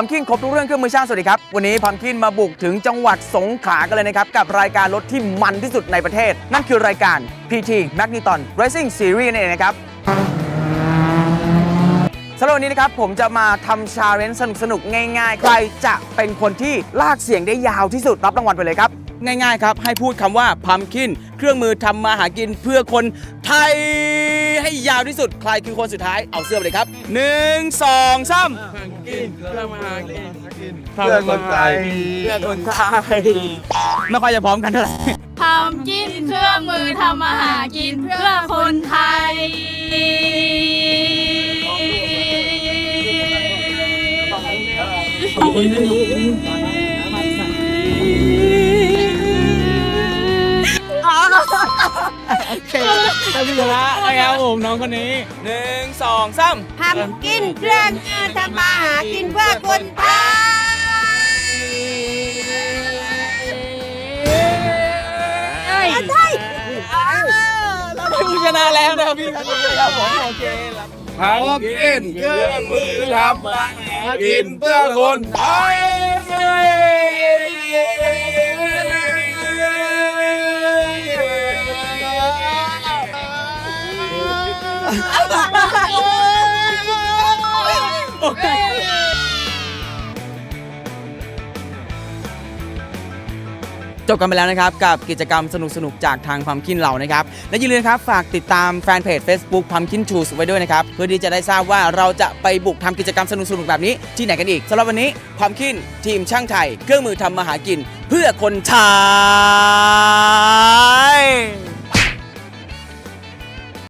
พัมคินครบทุกเรื่องเครื่องมือช่างสวัสดีครับ วันนี้พัมคินมาบุกถึงจังหวัดสงขลากันเลยนะครับ กับรายการรถที่มันที่สุดในประเทศ นั่นคือรายการ PT Magneton Racing Series นั่นเองนะครับสำหรับวันนี้นะครับผมจะมาทำชาเลนจ์สนุกๆ ง่ายๆ ใครจะเป็นคนที่ลากเสียงได้ยาวที่สุดรับรางวัลไปเลยครับ ง่ายๆครับ ให้พูดคำว่าพัมคินเครื่องมือทำมาหากินเพื่อคนไทยให้ยาวที่สุด ใครคือคนสุดท้ายเอาเสื้อไปเลยครับหนึ่งสองสามเพื่อคนไทยเพื่อคนไทยไม่ค่อยจะพร้อมกันเท่าไหร่ ทำกินเครื่องมือทำอาหารกินเพื่อคนไทยท่านผู้ชนะนะครับผมน้องคนนี้หนึ่งสองสามทำกินเครื่องมือทำมาหากินเพื่อคนไทยใช่ผู้ชนะแล้วนะครับพี่ครับผมโอเคทำกินเครื่องมือทำมาหากินเพื่อคนไทย จบกันไปแล้วนะครับ กับกิจกรรมสนุกๆจากทางพัมคินเรานะครับ และอย่าลืมนะครับฝากติดตามแฟนเพจ Facebook Pumpkin Tools ไว้ด้วยนะครับ เพื่อที่จะได้ทราบว่าเราจะไปบุกทำกิจกรรมสนุกๆแบบนี้ที่ไหนกันอีกสำหรับวันนี้พัมคินทีมช่างไทย เครื่องมือทำมาหากิน เพื่อคนไทย